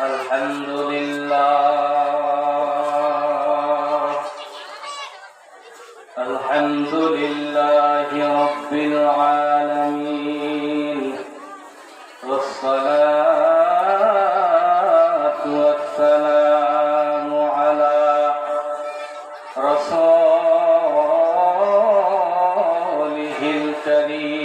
الحمد لله. الحمد لله رب العالمين. والصلاة والسلام على رسوله الكريم.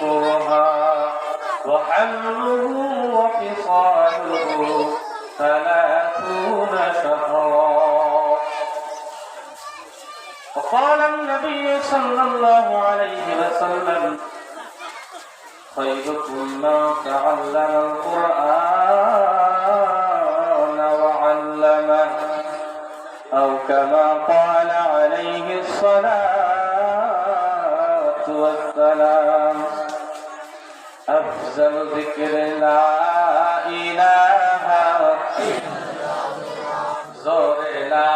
كرها وحمله وفصاله ثلاثون شهرا. وقال النبي صلى الله عليه وسلم خيركم من تعلم القرآن. أفضل ذكر لا إله زور لا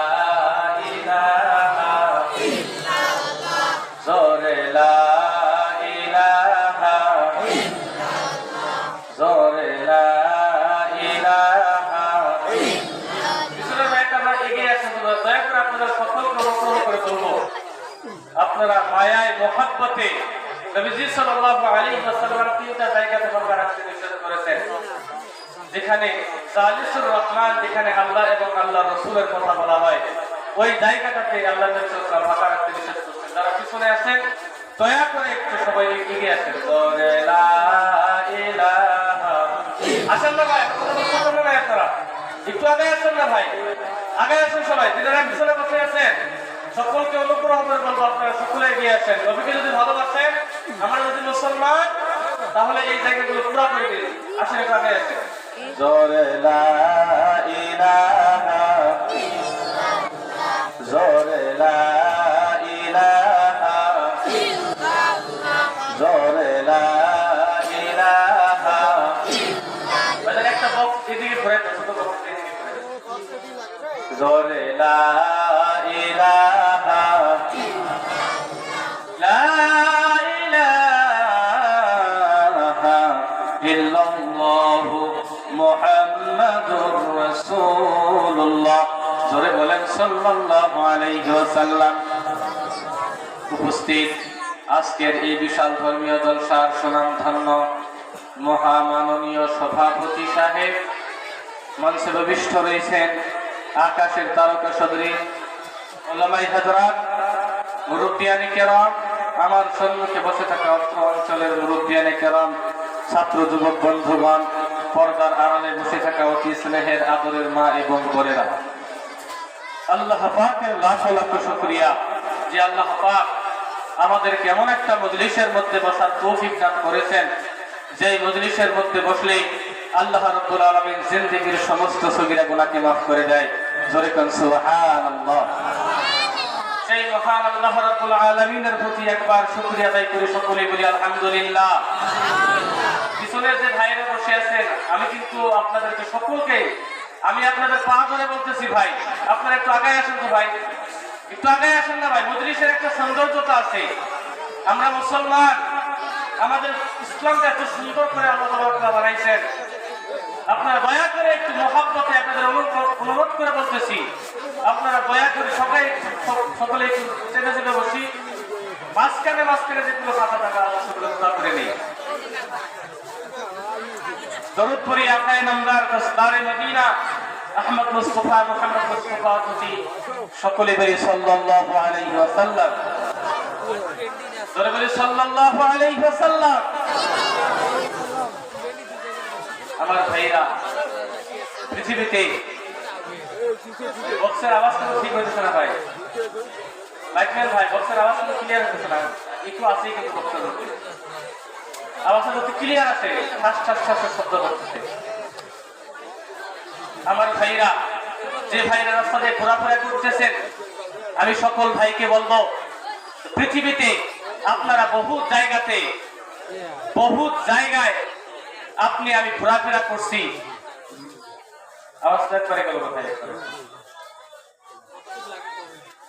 إله زور لا إله زور لا إله পিছনের ভাইটা আমরা এগিয়ে আসেন তোমরা দয়া করে আপনাদের সকলকে অনুগ্রহ করে বলবো আপনারা মায়ায় মোহাব্বতে নবীজি সাল্লাল্লাহু আলাইহি ওয়াসাল্লাম তিনটা জায়গাতে বাবা রাখতে নিষেধ করেছেন। যেখানে জালিসুর রহমান, যেখানে আল্লাহ এবং আল্লাহ রসুলের কথা বলা হয়, ওই জায়গাটাতে আল্লাহ নবী সাল্লাল্লাহু ওয়াসাল্লাম রাখতে দয়া করে একটু সবাই এগিয়ে আসেন। আসেন না ভাই আপনারা। একটু আগে আসেন না ভাই। আগে আসেন সবাই যারা পিছনে বসে আছেন? সকলকে অনুগ্রহ করে বলব, আপনারা সকলে এগিয়ে আসেন। নবীকে যদি ভালোবাসেন, আমরা যদি মুসলমান, তাহলে এই জায়গাগুলো পুরো করে দিন। একটু আগে আসেন জোরে লা ইলাহা জোরে লা জোরে লা ইলাহা লা ইলাহা ইল্লাল্লাহু মুহাম্মাদুর রাসূলুল্লাহ। জোরে বলেন, সাল্লাল্লাহু আলাইহি উপস্থিত আজকের এই বিশাল ধর্মীয় জলসার সুনাম ধন্য মহামাননীয় সভাপতি সাহেব, মঞ্চে ভবিষ্ঠ রয়েছেন আকাশের তারকা সদরী ওলামাই হাজরাত, মুরব্বিয়ানি কেরাম, আমার সম্মুখে বসে থাকা অর্থ অঞ্চলের মুরব্বিয়ানি কেরাম, ছাত্র, যুবক, বন্ধুগণ, পর্দার আড়ালে বসে থাকা অতি স্নেহের, আদরের মা এবং বোনেরা। আল্লাহ পাকের লাখ লাখ শুকরিয়া যে আল্লাহ পাক আমাদেরকে এমন একটা মজলিসের মধ্যে বসার তৌফিক দান করেছেন। যে মজলিসের মধ্যে বসলেই আল্লাহ রাব্বুল আলামিন জিন্দেগীর সমস্ত সগীরা গুনাহকে মাফ করে দেয়। জোরে কোন, সুবহানাল্লাহ। সেই মহান আল্লাহ রাব্বুল আলামিনের প্রতি একবার শুকরিয়া আদায় করে, সকলেই বলি আলহামদুলিল্লাহ। পিছনের যে ভাইরা বসে আছেন, আমি কিন্তু আপনাদেরকে সকলকে, আমি আপনাদের পা ধরে বলতেছি, ভাই, আপনারা একটু আগায় আসেন তো, ভাই। একটু আগায় আসেন না, ভাই, মজলিসের একটা সৌন্দর্যতা আছে। আমরা মুসলমান, আমাদের ইসলামটা এত সুন্দর করে আল্লাহ বানাইছেন। আপনারা দয়া করে একটু মহাব্বতে আপনাদের অনুরোধ- করে বলতেছি। আপনারা দয়া করে সবাই সকলে একটু চেপে চেপে বসি। মাঝখানে মাঝখানে যেগুলো কথা থাকা আল্লাহ করে নেই। দরুদ নামদার মদিনা। আহমদ মুস্তফা মুহাম্মদ মুস্তফা সকলে বলি সাল্লাল্লাহু আলাইহি ওয়াসাল্লাম। জোরে বলি সাল্লাল্লাহু আলাইহি ওয়াসাল্লাম আমার ভাইরা পৃথিবীতে বক্সের আওয়াজ কিন্তু ঠিক না ভাই। লাইটম্যান ভাই, বক্সের আওয়াজ কিন্তু ক্লিয়ার হইতেছে না। একটু আছেই কিন্তু বক্সের যদি ক্লিয়ার আছে। ঠাস ঠাস ঠাস শব্দ করতেছে। আমার ভাইরা যে ভাইরা রাস্তা দিয়ে ঘোরাফেরা করতেছেন, আমি সকল ভাইকে বলব, পৃথিবীতে আপনারা বহু জায়গাতে বহু জায়গায় আপনি, আমি ঘোরাফেরা করছি।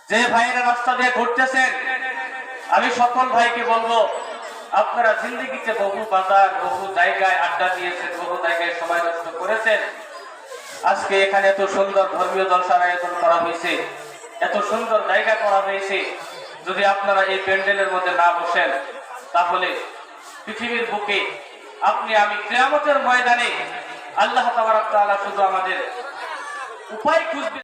যে ভাইরা রাস্তা দিয়ে ঘুরতেছেন, আমি সকল ভাইকে বলব, আপনারা জিন্দগিতে বহু বাজার, বহু জায়গায় আড্ডা দিয়েছেন, বহু জায়গায় সময় নষ্ট করেছেন। আজকে এখানে এত সুন্দর ধর্মীয় জলসার আয়োজন করা হয়েছে, এত সুন্দর জায়গা করা হয়েছে। যদি আপনারা এই প্যান্ডেলের মধ্যে না বসেন, তাহলে পৃথিবীর বুকে আপনি আমি ক্রিয়ামতের ময়দানে আল্লাহ তাবারাক তাআলা শুধু আমাদের উপায় খুঁজবে।